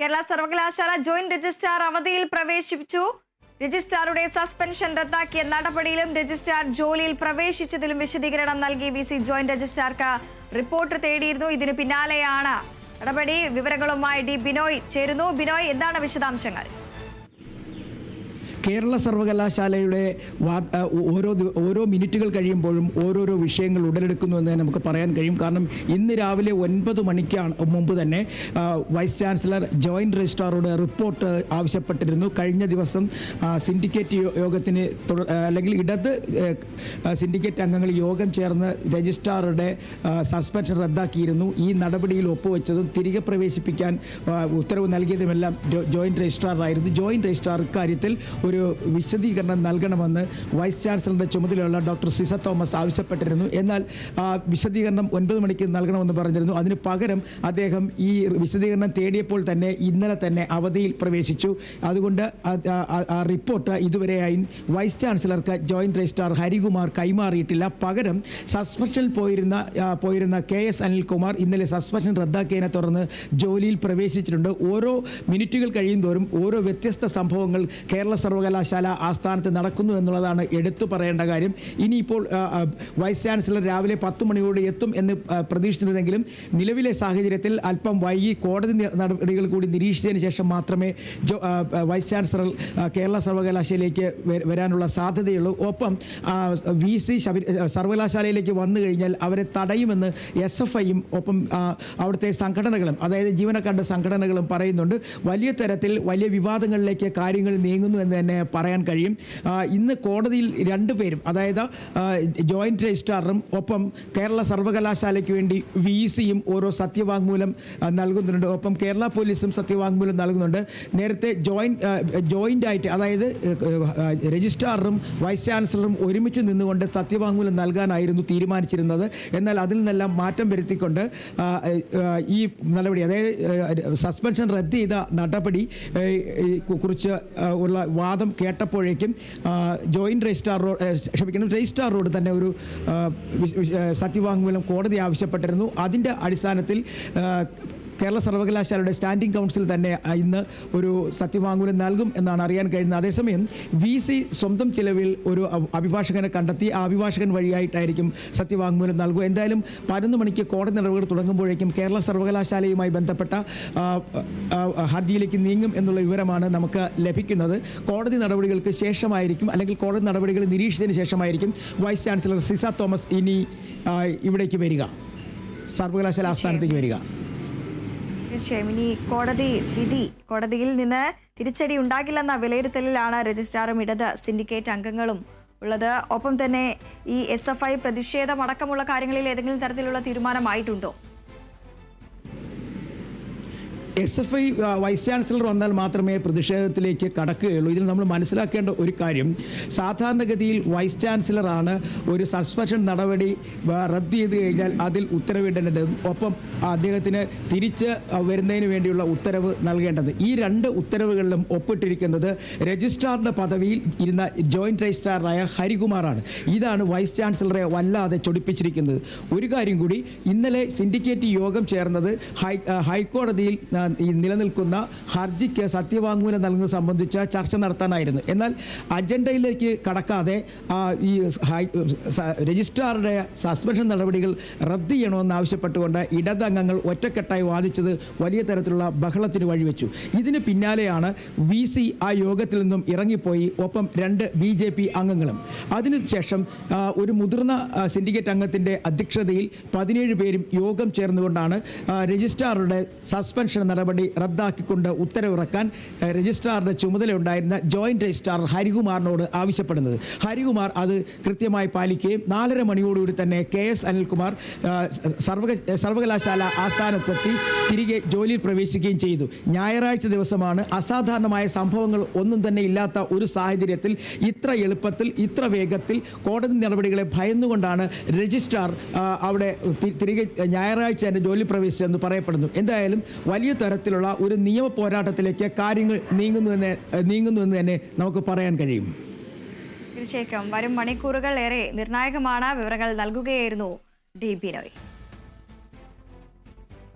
കേരള സർവകലാശാല joint registrar അവധിയിൽ പ്രവേശിപ്പിച്ചു. രജിസ്ട്രാറുടെ സസ്പെൻഷൻ റദ്ദാക്കിയ നടപടിയിലും രജിസ്ട്രാർ ജോലിയിൽ പ്രവേശിച്ചതിലും വിശദീകരണം നൽകി വി സി ജോയിന്റ് രജിസ്ട്രാർക്ക് റിപ്പോർട്ട് തേടിയിരുന്നു. ഇതിന് പിന്നാലെയാണ് നടപടി. വിവരങ്ങളുമായി ഡി ബിനോയ് ചേരുന്നു. ബിനോയ് എന്താണ് വിശദാംശങ്ങൾ? കേരള സർവകലാശാലയുടെ ഓരോ ഓരോ മിനിറ്റുകൾ കഴിയുമ്പോഴും ഓരോരോ വിഷയങ്ങൾ ഉടലെടുക്കുന്നു എന്ന് നമുക്ക് പറയാൻ കഴിയും. കാരണം ഇന്ന് രാവിലെ ഒൻപത് മണിക്കാണ് മുമ്പ് തന്നെ വൈസ് ചാൻസലർ ജോയിന്റ് രജിസ്ട്രാറോട് റിപ്പോർട്ട് ആവശ്യപ്പെട്ടിരുന്നു. കഴിഞ്ഞ ദിവസം സിൻഡിക്കേറ്റ് യോഗത്തിന് അല്ലെങ്കിൽ ഇടത് സിൻഡിക്കേറ്റ് അംഗങ്ങൾ യോഗം ചേർന്ന് രജിസ്ട്രാറുടെ സസ്പെൻഷൻ റദ്ദാക്കിയിരുന്നു. ഈ നടപടിയിൽ ഒപ്പുവെച്ചതും തിരികെ പ്രവേശിപ്പിക്കാൻ ഉത്തരവ് നൽകിയതുമെല്ലാം ജോയിന്റ് രജിസ്ട്രാറായിരുന്നു. ജോയിന്റ് രജിസ്ട്രാർ ഇക്കാര്യത്തിൽ ഒരു വിശദീകരണം നൽകണമെന്ന് വൈസ് ചാൻസലറുടെ ചുമതലയുള്ള ഡോക്ടർ സിസ തോമസ് ആവശ്യപ്പെട്ടിരുന്നു. എന്നാൽ ആ വിശദീകരണം ഒൻപത് മണിക്ക് നൽകണമെന്ന് പറഞ്ഞിരുന്നു. അതിന് പകരം അദ്ദേഹം ഈ വിശദീകരണം തേടിയപ്പോൾ തന്നെ ഇന്നലെ തന്നെ അവധിയിൽ പ്രവേശിച്ചു. അതുകൊണ്ട് ആ- റിപ്പോർട്ട് ഇതുവരെയായി വൈസ് ചാൻസലർക്ക് ജോയിന്റ് രജിസ്ട്രാർ ഹരികുമാർ കൈമാറിയിട്ടില്ല. പകരം സസ്പെൻഷനിൽ പോയിരുന്ന പോയിരുന്ന കെ എസ് അനിൽകുമാർ ഇന്നലെ സസ്പെൻഷൻ റദ്ദാക്കിയതിനെ തുടർന്ന് ജോലിയിൽ പ്രവേശിച്ചിട്ടുണ്ട്. ഓരോ മിനിറ്റുകൾ കഴിയും തോറും ഓരോ വ്യത്യസ്ത സംഭവങ്ങൾ കേരള സർവകലാശാല ആസ്ഥാനത്ത് നടക്കുന്നു എന്നുള്ളതാണ് എടുത്തു പറയേണ്ട കാര്യം. ഇനിയിപ്പോൾ വൈസ് ചാൻസലർ രാവിലെ പത്ത് മണിയോടെ എത്തും എന്ന് പ്രതീക്ഷിച്ചിരുന്നെങ്കിലും നിലവിലെ സാഹചര്യത്തിൽ അല്പം വൈകി കോടതി നടപടികൾ കൂടി നിരീക്ഷിച്ചതിന് ശേഷം മാത്രമേ വൈസ് ചാൻസലർ കേരള സർവകലാശാലയിലേക്ക് വരാനുള്ള സാധ്യതയുള്ളൂ. ഒപ്പം വി സി സർവകലാശാലയിലേക്ക് വന്നു കഴിഞ്ഞാൽ അവരെ തടയുമെന്ന് എസ് എഫ് ഐയും ഒപ്പം അവിടുത്തെ സംഘടനകളും അതായത് ജീവനക്കാരുടെ സംഘടനകളും പറയുന്നുണ്ട്. വലിയ തരത്തിൽ വലിയ വിവാദങ്ങളിലേക്ക് കാര്യങ്ങൾ നീങ്ങുന്നു എന്ന് തന്നെ പറയാൻ കഴിയും. ഇന്ന് കോടതിയിൽ രണ്ടുപേരും അതായത് ജോയിന്റ് രജിസ്ട്രാറും ഒപ്പം കേരള സർവകലാശാലയ്ക്ക് വേണ്ടി വി സിയും ഓരോ സത്യവാങ്മൂലം നൽകുന്നുണ്ട്. ഒപ്പം കേരള പോലീസും സത്യവാങ്മൂലം നൽകുന്നുണ്ട്. നേരത്തെ ജോയിന്റ് ജോയിന്റ് ആയിട്ട് അതായത് രജിസ്ട്രാറും വൈസ് ചാൻസലറും ഒരുമിച്ച് നിന്നുകൊണ്ട് സത്യവാങ്മൂലം നൽകാനായിരുന്നു തീരുമാനിച്ചിരുന്നത്. എന്നാൽ അതിൽ നിന്നെല്ലാം മാറ്റം വരുത്തിക്കൊണ്ട് ഈ നടപടി അതായത് സസ്പെൻഷൻ റദ്ദ് ചെയ്ത നടപടി കുറിച്ച് ഉള്ള വാദം കേട്ടപ്പോഴേക്കും ജോയിന്റ് രജിസ്ട്രാർ റോഡ് ക്ഷമിക്കണം ക്ഷമിക്കണം രജിസ്ട്രാറോട് തന്നെ ഒരു സത്യവാങ്മൂലം കോടതി ആവശ്യപ്പെട്ടിരുന്നു. അതിന്റെ അടിസ്ഥാനത്തിൽ കേരള സർവകലാശാലയുടെ സ്റ്റാൻഡിംഗ് കൗൺസിൽ തന്നെ ഇന്ന് ഒരു സത്യവാങ്മൂലം നൽകും എന്നാണ് അറിയാൻ കഴിയുന്നത്. അതേസമയം വി സി സ്വന്തം ചിലവിൽ ഒരു അഭിഭാഷകനെ കണ്ടെത്തി ആ അഭിഭാഷകൻ വഴിയായിട്ടായിരിക്കും സത്യവാങ്മൂലം നൽകുക. എന്തായാലും പതിനൊന്ന് മണിക്ക് കോടതി നടപടികൾ തുടങ്ങുമ്പോഴേക്കും കേരള സർവകലാശാലയുമായി ബന്ധപ്പെട്ട ഹർജിയിലേക്ക് നീങ്ങും എന്നുള്ള വിവരമാണ് നമുക്ക് ലഭിക്കുന്നത്. കോടതി നടപടികൾക്ക് ശേഷമായിരിക്കും അല്ലെങ്കിൽ കോടതി നടപടികൾ നിരീക്ഷിച്ചതിന് ശേഷമായിരിക്കും വൈസ് ചാൻസലർ സിസ തോമസ് ഇനി ഇവിടേക്ക് വരിക. സർവകലാശാല ആസ്ഥാനത്തേക്ക് വരിക. തീർച്ചയായും. ഇനി കോടതി വിധി കോടതിയിൽ നിന്ന് തിരിച്ചടി ഉണ്ടാകില്ലെന്ന വിലയിരുത്തലിലാണ് രജിസ്ട്രാറും ഇടത് സിൻഡിക്കേറ്റ് അംഗങ്ങളും ഉള്ളത്. ഒപ്പം തന്നെ ഈ എസ് എഫ് ഐ പ്രതിഷേധം അടക്കമുള്ള കാര്യങ്ങളിൽ ഏതെങ്കിലും തരത്തിലുള്ള തീരുമാനമായിട്ടുണ്ടോ? S F I vice chancellor വന്നാൽ മാത്രമേ പ്രതിഷേധത്തിലേക്ക് കടക്കുകയുള്ളൂ. ഇതിൽ നമ്മൾ മനസ്സിലാക്കേണ്ട ഒരു കാര്യം സാധാരണഗതിയിൽ വൈസ് ചാൻസലറാണ് ഒരു സസ്പെൻഷൻ നടപടി റദ്ദ് ചെയ്ത് കഴിഞ്ഞാൽ അതിൽ ഉത്തരവിടേണ്ടത് ഒപ്പം അദ്ദേഹത്തിന് തിരിച്ച് വരുന്നതിന് വേണ്ടിയുള്ള ഉത്തരവ് നൽകേണ്ടത്. ഈ രണ്ട് ഉത്തരവുകളിലും ഒപ്പിട്ടിരിക്കുന്നത് രജിസ്ട്രാറിന്റെ പദവിയിൽ ഇരുന്ന ജോയിന്റ് രജിസ്ട്രാറായ ഹരികുമാറാണ്. ഇതാണ് വൈസ് ചാൻസലറെ വല്ലാതെ ചൊടിപ്പിച്ചിരിക്കുന്നത്. ഒരു കാര്യം കൂടി ഇന്നലെ സിൻഡിക്കേറ്റ് യോഗം ചേർന്നത് ഹൈക്കോടതിയിൽ നിലനിൽക്കുന്ന ഹർജിക്ക് സത്യവാങ്മൂലം നൽകുന്നത് സംബന്ധിച്ച ചർച്ച നടത്താനായിരുന്നു. എന്നാൽ അജണ്ടയിലേക്ക് കടക്കാതെ ഈ രജിസ്ട്രാറുടെ സസ്പെൻഷൻ നടപടികൾ റദ്ദ് ചെയ്യണമെന്ന് ആവശ്യപ്പെട്ടുകൊണ്ട് ഇടതംഗങ്ങൾ ഒറ്റക്കെട്ടായി വാദിച്ചത് വലിയ തരത്തിലുള്ള ബഹളത്തിന് വഴിവെച്ചു. ഇതിന് പിന്നാലെയാണ് വി സി ആ യോഗത്തിൽ നിന്നും ഇറങ്ങിപ്പോയി ഒപ്പം രണ്ട് ബി ജെ പി അംഗങ്ങളും. അതിനുശേഷം ഒരു മുതിർന്ന സിൻഡിക്കേറ്റ് അംഗത്തിന്റെ അധ്യക്ഷതയിൽ പതിനേഴ് പേരും യോഗം ചേർന്നുകൊണ്ടാണ് രജിസ്ട്രാറുടെ സസ്പെൻഷൻ നടപടി റദ്ദാക്കിക്കൊണ്ട് ഉത്തരവിറക്കാൻ രജിസ്ട്രാറുടെ ചുമതലയുണ്ടായിരുന്ന ജോയിന്റ് രജിസ്ട്രാർ ഹരികുമാറിനോട് ആവശ്യപ്പെടുന്നത്. ഹരികുമാർ അത് കൃത്യമായി പാലിക്കുകയും നാലര മണിയോടുകൂടി തന്നെ കെ എസ് അനിൽകുമാർ സർവക സർവകലാശാല ആസ്ഥാനത്തെത്തി തിരികെ ജോലിയിൽ പ്രവേശിക്കുകയും ചെയ്തു. ഞായറാഴ്ച ദിവസമാണ് അസാധാരണമായ സംഭവങ്ങൾ ഒന്നും തന്നെ ഇല്ലാത്ത ഒരു സാഹചര്യത്തിൽ ഇത്ര എളുപ്പത്തിൽ ഇത്ര വേഗത്തിൽ കോടതി നടപടികളെ ഭയന്നുകൊണ്ടാണ് രജിസ്ട്രാർ അവിടെ തിരികെ ഞായറാഴ്ച തന്നെ ജോലി പ്രവേശിച്ചെന്ന് പറയപ്പെടുന്നു. എന്തായാലും വലിയ തരത്തിലുള്ള ഒരു നിയമ പോരാട്ടത്തിലേക്ക് കാര്യങ്ങൾ നീങ്ങുന്നുവെന്ന് നീങ്ങുന്നുവെന്ന് തന്നെ നമുക്ക് പറയാൻ കഴിയും. തീർച്ചയായും വരും മണിക്കൂറുകൾ ഏറെ നിർണായകമാണ് വിവരങ്ങൾ നൽകുകയായിരുന്നു ഡി ബിനോയ്